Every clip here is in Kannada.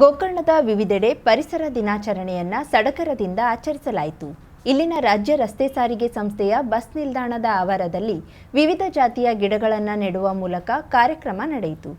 ಗೋಕರ್ಣದ ವಿವಿಧೆಡೆ ಪರಿಸರ ದಿನಾಚರಣೆಯನ್ನ ಸಡಕರದಿಂದ ಆಚರಿಸಲಾಯಿತು. ಇಲ್ಲಿನ ರಾಜ್ಯ ರಸ್ತೆ ಸಾರಿಗೆ ಸಂಸ್ಥೆಯ ಬಸ್ ನಿಲ್ದಾಣದ ಆವಾರದಲ್ಲಿ ವಿವಿಧ ಜಾತಿಯ ಗಿಡಗಳನ್ನು ನೆಡುವ ಮೂಲಕ ಕಾರ್ಯಕ್ರಮ ನಡೆಯಿತು.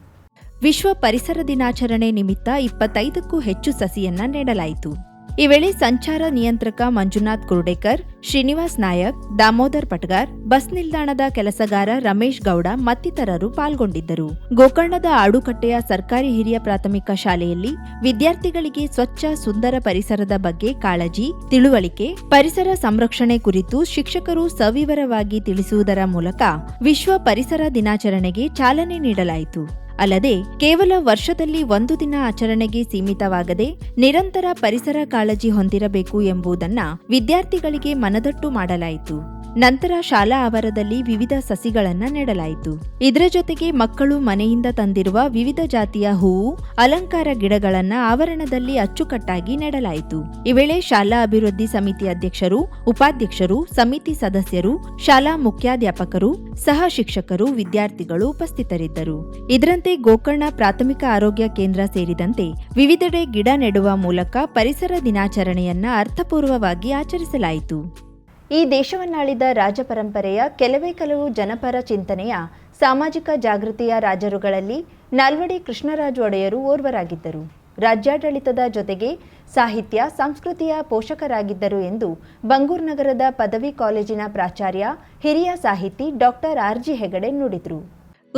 ವಿಶ್ವ ಪರಿಸರ ದಿನಾಚರಣೆ ನಿಮಿತ್ತ ಇಪ್ಪತ್ತೈದಕ್ಕೂ ಹೆಚ್ಚು ಸಸಿಯನ್ನ ನೆಡಲಾಯಿತು. ಈ ವೇಳೆ ಸಂಚಾರ ನಿಯಂತ್ರಕ ಮಂಜುನಾಥ್ ಕುರುಡೇಕರ್, ಶ್ರೀನಿವಾಸ್ ನಾಯಕ್, ದಾಮೋದರ್ ಪಟ್ಗಾರ್, ಬಸ್ ನಿಲ್ದಾಣದ ಕೆಲಸಗಾರ ರಮೇಶ್ ಗೌಡ ಮತ್ತಿತರರು ಪಾಲ್ಗೊಂಡಿದ್ದರು. ಗೋಕರ್ಣದ ಆಡುಕಟ್ಟೆಯ ಸರ್ಕಾರಿ ಹಿರಿಯ ಪ್ರಾಥಮಿಕ ಶಾಲೆಯಲ್ಲಿ ವಿದ್ಯಾರ್ಥಿಗಳಿಗೆ ಸ್ವಚ್ಛ, ಸುಂದರ ಪರಿಸರದ ಬಗ್ಗೆ ಕಾಳಜಿ, ತಿಳುವಳಿಕೆ, ಪರಿಸರ ಸಂರಕ್ಷಣೆ ಕುರಿತು ಶಿಕ್ಷಕರು ಸವಿವರವಾಗಿ ತಿಳಿಸುವುದರ ಮೂಲಕ ವಿಶ್ವ ಪರಿಸರ ದಿನಾಚರಣೆಗೆ ಚಾಲನೆ ನೀಡಲಾಯಿತು. ಅಲ್ಲದೆ ಕೇವಲ ವರ್ಷದಲ್ಲಿ ಒಂದು ದಿನ ಆಚರಣೆಗೆ ಸೀಮಿತವಾಗದೆ ನಿರಂತರ ಪರಿಸರ ಕಾಳಜಿ ಹೊಂದಿರಬೇಕು ಎಂಬುದನ್ನು ವಿದ್ಯಾರ್ಥಿಗಳಿಗೆ ಮನದಟ್ಟು ಮಾಡಲಾಯಿತು. ನಂತರ ಶಾಲಾ ಆವರದಲ್ಲಿ ವಿವಿಧ ಸಸಿಗಳನ್ನು ನೆಡಲಾಯಿತು. ಇದರ ಜೊತೆಗೆ ಮಕ್ಕಳು ಮನೆಯಿಂದ ತಂದಿರುವ ವಿವಿಧ ಜಾತಿಯ ಹೂವು, ಅಲಂಕಾರ ಗಿಡಗಳನ್ನು ಆವರಣದಲ್ಲಿ ಅಚ್ಚುಕಟ್ಟಾಗಿ ನೆಡಲಾಯಿತು. ಈ ವೇಳೆ ಶಾಲಾ ಅಭಿವೃದ್ಧಿ ಸಮಿತಿ ಅಧ್ಯಕ್ಷರು, ಉಪಾಧ್ಯಕ್ಷರು, ಸಮಿತಿ ಸದಸ್ಯರು, ಶಾಲಾ ಮುಖ್ಯಾಧ್ಯಾಪಕರು, ಸಹ ಶಿಕ್ಷಕರು, ವಿದ್ಯಾರ್ಥಿಗಳು ಉಪಸ್ಥಿತರಿದ್ದರು. ಇದರಂತೆ ಗೋಕರ್ಣ ಪ್ರಾಥಮಿಕ ಆರೋಗ್ಯ ಕೇಂದ್ರ ಸೇರಿದಂತೆ ವಿವಿಧೆಡೆ ಗಿಡ ನೆಡುವ ಮೂಲಕ ಪರಿಸರ ದಿನಾಚರಣೆಯನ್ನ ಅರ್ಥಪೂರ್ವವಾಗಿ ಆಚರಿಸಲಾಯಿತು. ಈ ದೇಶವನ್ನಾಳಿದ ರಾಜಪರಂಪರೆಯ ಕೆಲವೇ ಕೆಲವು ಜನಪರ ಚಿಂತನೆಯ ಸಾಮಾಜಿಕ ಜಾಗೃತಿಯ ರಾಜರುಗಳಲ್ಲಿ ನಾಲ್ವಡಿ ಕೃಷ್ಣರಾಜ ಒಡೆಯರು ಓರ್ವರಾಗಿದ್ದರು. ರಾಜ್ಯಾಡಳಿತದ ಜೊತೆಗೆ ಸಾಹಿತ್ಯ, ಸಂಸ್ಕೃತಿಯ ಪೋಷಕರಾಗಿದ್ದರು ಎಂದು ಬಂಗೂರ್ ನಗರದ ಪದವಿ ಕಾಲೇಜಿನ ಪ್ರಾಚಾರ್ಯ, ಹಿರಿಯ ಸಾಹಿತಿ ಡಾಕ್ಟರ್ ಆರ್ಜಿ ಹೆಗಡೆ ನುಡಿದರು.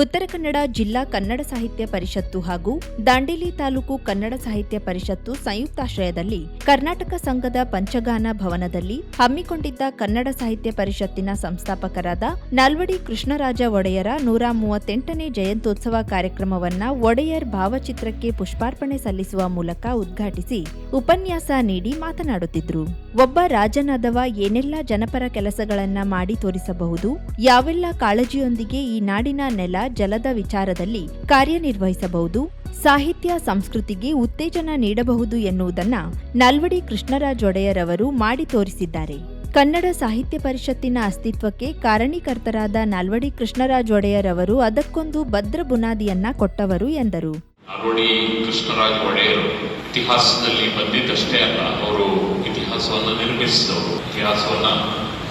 ಉತ್ತರ ಕನ್ನಡ ಜಿಲ್ಲಾ ಕನ್ನಡ ಸಾಹಿತ್ಯ ಪರಿಷತ್ತು ಹಾಗೂ ದಾಂಡೇಲಿ ತಾಲೂಕು ಕನ್ನಡ ಸಾಹಿತ್ಯ ಪರಿಷತ್ತು ಸಂಯುಕ್ತಾಶ್ರಯದಲ್ಲಿ ಕರ್ನಾಟಕ ಸಂಘದ ಪಂಚಗಾನ ಭವನದಲ್ಲಿ ಹಮ್ಮಿಕೊಂಡಿದ್ದ ಕನ್ನಡ ಸಾಹಿತ್ಯ ಪರಿಷತ್ತಿನ ಸಂಸ್ಥಾಪಕರಾದ ನಾಲ್ವಡಿ ಕೃಷ್ಣರಾಜ ಒಡೆಯರ ನೂರ ಮೂವತ್ತೆಂಟನೇ ಜಯಂತ್ಯೋತ್ಸವ ಕಾರ್ಯಕ್ರಮವನ್ನ ಒಡೆಯರ್ ಭಾವಚಿತ್ರಕ್ಕೆ ಪುಷ್ಪಾರ್ಪಣೆ ಸಲ್ಲಿಸುವ ಮೂಲಕ ಉದ್ಘಾಟಿಸಿ ಉಪನ್ಯಾಸ ನೀಡಿ ಮಾತನಾಡುತ್ತಿದ್ರು. ಒಬ್ಬ ರಾಜನಾದವ ಏನೆಲ್ಲ ಜನಪರ ಕೆಲಸಗಳನ್ನ ಮಾಡಿ ತೋರಿಸಬಹುದು, ಯಾವೆಲ್ಲ ಕಾಳಜಿಯೊಂದಿಗೆ ಈ ನಾಡಿನ ನೆಲ ಜಲದ ವಿಚಾರದಲ್ಲಿ ಕಾರ್ಯನಿರ್ವಹಿಸಬಹುದು, ಸಾಹಿತ್ಯ ಸಂಸ್ಕೃತಿಗೆ ಉತ್ತೇಜನ ನೀಡಬಹುದು ಎನ್ನುವುದನ್ನು ನಲ್ವಡಿ ಕೃಷ್ಣರಾಜ್ ಒಡೆಯರ್ ಅವರು ಮಾಡಿ ತೋರಿಸಿದ್ದಾರೆ. ಕನ್ನಡ ಸಾಹಿತ್ಯ ಪರಿಷತ್ತಿನ ಅಸ್ತಿತ್ವಕ್ಕೆ ಕಾರಣೀಕರ್ತರಾದ ನಾಲ್ವಡಿ ಕೃಷ್ಣರಾಜ್ ಒಡೆಯರ್ ಅವರು ಅದಕ್ಕೊಂದು ಭದ್ರ ಬುನಾದಿಯನ್ನ ಕೊಟ್ಟವರು ಎಂದರು. ನಲ್ವಡಿ ಕೃಷ್ಣರಾಜ್ ಒಡೆಯರು ಇತಿಹಾಸದಲ್ಲಿ ಬಂದಿದ್ದಷ್ಟೇ ಅಲ್ಲ, ಅವರು ಇತಿಹಾಸವನ್ನು ನಿರ್ಮಿಸಿದವರು, ಇತಿಹಾಸವನ್ನು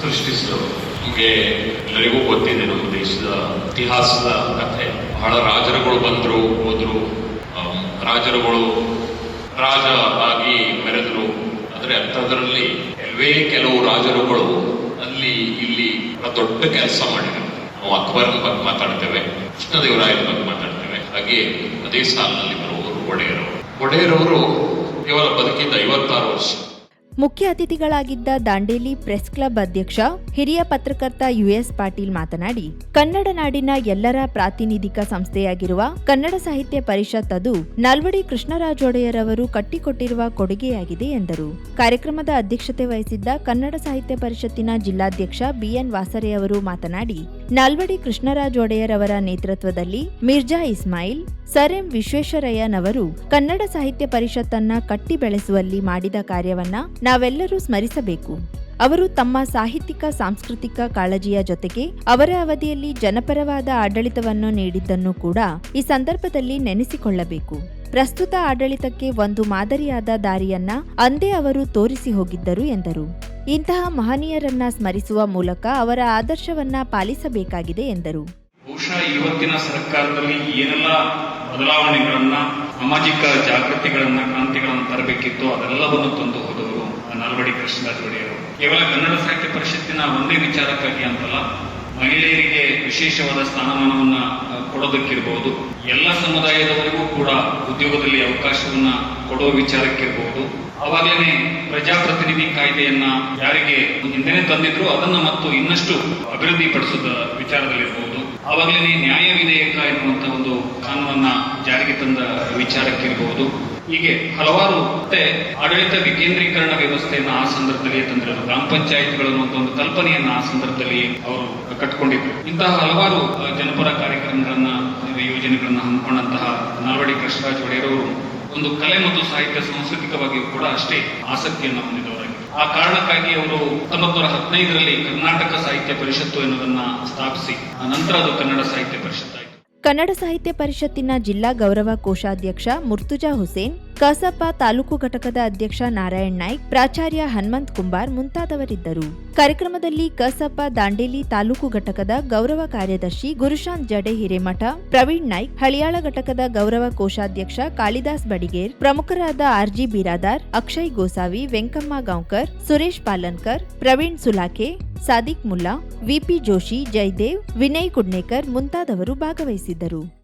ಸೃಷ್ಟಿಸಿದವರು. ನಿಮಗೆ ಎಲ್ಲರಿಗೂ ಗೊತ್ತಿದೆ ನಮ್ಮ ದೇಶದ ಇತಿಹಾಸದ ಕಥೆ. ಬಹಳ ರಾಜರುಗಳು ಬಂದರು, ಹೋದರು. ರಾಜರುಗಳು ರಾಜ ಆಗಿ ಮೆರೆದ್ರು. ಆದ್ರೆ ಅಂಥದ್ರಲ್ಲಿ ಕೆಲವೇ ಕೆಲವು ರಾಜರುಗಳು ಅಲ್ಲಿ ಇಲ್ಲಿ ದೊಡ್ಡ ಕೆಲಸ ಮಾಡಿದರು. ನಾವು ಅಕ್ಬರ್ನ ಬಗ್ಗೆ ಮಾತಾಡ್ತೇವೆ ಕೃಷ್ಣದೇವರಾಯನ ಬಗ್ಗೆ ಮಾತಾಡ್ತೇವೆ. ಹಾಗೆ ಅದೇ ಸಾಲಿನಲ್ಲಿ ಬರುವವರು ಒಡೆಯರವರು. ಒಡೆಯರವರು ಕೇವಲ ಬದುಕಿದ್ದ ಐವತ್ತಾರು ವರ್ಷ. ಮುಖ್ಯ ಅತಿಥಿಗಳಾಗಿದ್ದ ದಾಂಡೇಲಿ ಪ್ರೆಸ್ ಕ್ಲಬ್ ಅಧ್ಯಕ್ಷ, ಹಿರಿಯ ಪತ್ರಕರ್ತ ಯುಎಸ್ ಪಾಟೀಲ್ ಮಾತನಾಡಿ, ಕನ್ನಡ ನಾಡಿನ ಎಲ್ಲರ ಪ್ರಾತಿನಿಧಿಕ ಸಂಸ್ಥೆಯಾಗಿರುವ ಕನ್ನಡ ಸಾಹಿತ್ಯ ಪರಿಷತ್ ಅದು ನಾಲ್ವಡಿ ಕೃಷ್ಣರಾಜ ಒಡೆಯರ್ ಕಟ್ಟಿಕೊಟ್ಟಿರುವ ಕೊಡುಗೆಯಾಗಿದೆ ಎಂದರು. ಕಾರ್ಯಕ್ರಮದ ಅಧ್ಯಕ್ಷತೆ ವಹಿಸಿದ್ದ ಕನ್ನಡ ಸಾಹಿತ್ಯ ಪರಿಷತ್ತಿನ ಜಿಲ್ಲಾಧ್ಯಕ್ಷ ಬಿಎನ್ ವಾಸರೆ ಅವರು ಮಾತನಾಡಿ ನಾಲ್ವಡಿ ಕೃಷ್ಣರಾಜ್ ಒಡೆಯರ್ ಅವರ ನೇತೃತ್ವದಲ್ಲಿ ಮಿರ್ಜಾ ಇಸ್ಮಾಯಿಲ್, ಸರ್ ಎಂ ವಿಶ್ವೇಶ್ವರಯ್ಯನವರು ಕನ್ನಡ ಸಾಹಿತ್ಯ ಪರಿಷತ್ತನ್ನ ಕಟ್ಟಿ ಬೆಳೆಸುವಲ್ಲಿ ಮಾಡಿದ ಕಾರ್ಯವನ್ನ ನಾವೆಲ್ಲರೂ ಸ್ಮರಿಸಬೇಕು. ಅವರು ತಮ್ಮ ಸಾಹಿತ್ಯಿಕ, ಸಾಂಸ್ಕೃತಿಕ ಕಾಳಜಿಯ ಜೊತೆಗೆ ಅವರ ಅವಧಿಯಲ್ಲಿ ಜನಪರವಾದ ಆಡಳಿತವನ್ನು ನೀಡಿದ್ದನ್ನು ಕೂಡ ಈ ಸಂದರ್ಭದಲ್ಲಿ ನೆನೆಸಿಕೊಳ್ಳಬೇಕು. ಪ್ರಸ್ತುತ ಆಡಳಿತಕ್ಕೆ ಒಂದು ಮಾದರಿಯಾದ ದಾರಿಯನ್ನ ಅಂದೇ ಅವರು ತೋರಿಸಿ ಹೋಗಿದ್ದರು ಎಂದರು. ಇಂತಹ ಮಹನೀಯರನ್ನ ಸ್ಮರಿಸುವ ಮೂಲಕ ಅವರ ಆದರ್ಶವನ್ನ ಪಾಲಿಸಬೇಕಾಗಿದೆ ಎಂದರು. ಬಹುಶಃ ಇವತ್ತಿನ ಸರ್ಕಾರದಲ್ಲಿ ಏನೆಲ್ಲ ಬದಲಾವಣೆಗಳನ್ನ, ಸಾಮಾಜಿಕ ಜಾಗೃತಿಗಳನ್ನ, ಕ್ರಾಂತಿಗಳನ್ನು ತರಬೇಕಿತ್ತು, ಅದೆಲ್ಲವನ್ನು ತಂದು ಹೋದವರು ನಾಲ್ವಡಿ ಕೃಷ್ಣರಾಜ್ ಕೇವಲ ಕನ್ನಡ ಸಾಹಿತ್ಯ ಪರಿಷತ್ತಿನ ಒಂದೇ ವಿಚಾರಕ್ಕಾಗಿ ಅಂತಲ್ಲ, ಮಹಿಳೆಯರಿಗೆ ವಿಶೇಷವಾದ ಸ್ಥಾನಮಾನವನ್ನ ಕೊಡೋದಕ್ಕಿರ್ಬಹುದು ಎಲ್ಲ ಸಮುದಾಯದವರಿಗೂ ಕೂಡ ಉದ್ಯೋಗದಲ್ಲಿ ಅವಕಾಶವನ್ನ ಕೊಡುವ ವಿಚಾರಕ್ಕಿರ್ಬೋದು. ಅವಾಗಲೇ ಪ್ರಜಾಪ್ರತಿನಿಧಿ ಕಾಯ್ದೆಯನ್ನ ಯಾರಿಗೆ ಹಿಂದೆನೆ ತಂದಿದ್ರು ಅದನ್ನ ಮತ್ತು ಇನ್ನಷ್ಟು ಅಭಿವೃದ್ಧಿ ಪಡಿಸೋದ ವಿಚಾರದಲ್ಲಿರಬಹುದು ಆವಾಗಲೇ ನ್ಯಾಯ ವಿಧೇಯಕ ಎನ್ನುವಂತಹ ಒಂದು ಕಾನೂನನ್ನ ಜಾರಿಗೆ ತಂದ ವಿಚಾರಕ್ಕಿರಬಹುದು ಹೀಗೆ ಹಲವಾರು ಮತ್ತೆ ಆಡಳಿತ ವಿಕೇಂದ್ರೀಕರಣ ವ್ಯವಸ್ಥೆಯನ್ನು ಆ ಸಂದರ್ಭದಲ್ಲಿ ತಂದಿರೋದು ಗ್ರಾಮ ಪಂಚಾಯತ್ಗಳು ಅನ್ನುವಂಥ ಒಂದು ಕಲ್ಪನೆಯನ್ನ ಆ ಸಂದರ್ಭದಲ್ಲಿ ಅವರು ಕಟ್ಕೊಂಡಿದ್ರು ಇಂತಹ ಹಲವಾರು ಜನಪರ ಕಾರ್ಯಕ್ರಮಗಳನ್ನ ಯೋಜನೆಗಳನ್ನ ಹಮ್ಮಿಕೊಂಡಂತಹ ನಾಲ್ವಡಿ ಕೃಷ್ಣರಾಜ್ ಒಡೆಯರ್ ಅವರು ಒಂದು ಕಲೆ ಮತ್ತು ಸಾಹಿತ್ಯ ಸಾಂಸ್ಕೃತಿಕವಾಗಿಯೂ ಕೂಡ ಅಷ್ಟೇ ಆಸಕ್ತಿಯನ್ನು ಹೊಂದಿದವರಾಗಿ ಆ ಕಾರಣಕ್ಕಾಗಿ ಅವರು ಹತ್ತೊಂಬತ್ತು ಹದಿನೈದರಲ್ಲಿ ಕರ್ನಾಟಕ ಸಾಹಿತ್ಯ ಪರಿಷತ್ತು ಎನ್ನುವುದನ್ನ ಸ್ಥಾಪಿಸಿ, ಆ ನಂತರ ಅದು ಕನ್ನಡ ಸಾಹಿತ್ಯ ಪರಿಷತ್ ಆಯಿತು ಕನ್ನಡ ಸಾಹಿತ್ಯ ಪರಿಷತ್ತಿನ ಜಿಲ್ಲಾ ಗೌರವ ಕೋಶಾಧ್ಯಕ್ಷ ಮುರ್ತುಜಾ ಹುಸೇನ್ ಕಸಪ ತಾಲೂಕು ಘಟಕದ ಅಧ್ಯಕ್ಷ ನಾರಾಯಣ್ ನಾಯ್ಕ್, ಪ್ರಾಚಾರ್ಯ ಹನುಮಂತ್ ಕುಂಬಾರ್ ಮುಂತಾದವರಿದ್ದರು. ಕಾರ್ಯಕ್ರಮದಲ್ಲಿ ಕಸಪ ದಾಂಡೇಲಿ ತಾಲೂಕು ಘಟಕದ ಗೌರವ ಕಾರ್ಯದರ್ಶಿ ಗುರುಶಾಂತ್ ಜಡೆ ಹಿರೇಮಠ, ಪ್ರವೀಣ್ ನಾಯ್ಕ್, ಹಳಿಯಾಳ ಘಟಕದ ಗೌರವ ಕೋಶಾಧ್ಯಕ್ಷ ಕಾಳಿದಾಸ್ ಬಡಿಗೇರ್, ಪ್ರಮುಖರಾದ ಆರ್ಜಿ ಬಿರಾದಾರ್, ಅಕ್ಷಯ್ ಗೋಸಾವಿ, ವೆಂಕಮ್ಮ ಗಾಂವ್ಕರ್, ಸುರೇಶ್ ಪಾಲನ್ಕರ್, ಪ್ರವೀಣ್ ಸುಲಾಖೆ, ಸಾದಿಕ್ ಮುಲ್ಲಾ, ವಿಪಿ ಜೋಶಿ, ಜಯದೇವ್, ವಿನಯ್ ಕುಡ್ನೇಕರ್ ಮುಂತಾದವರು ಭಾಗವಹಿಸಿದ್ದರು.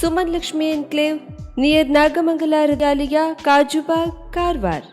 Suman Lakshmi enclave near Nagamangala Hrudalaya Kajubag Karwar.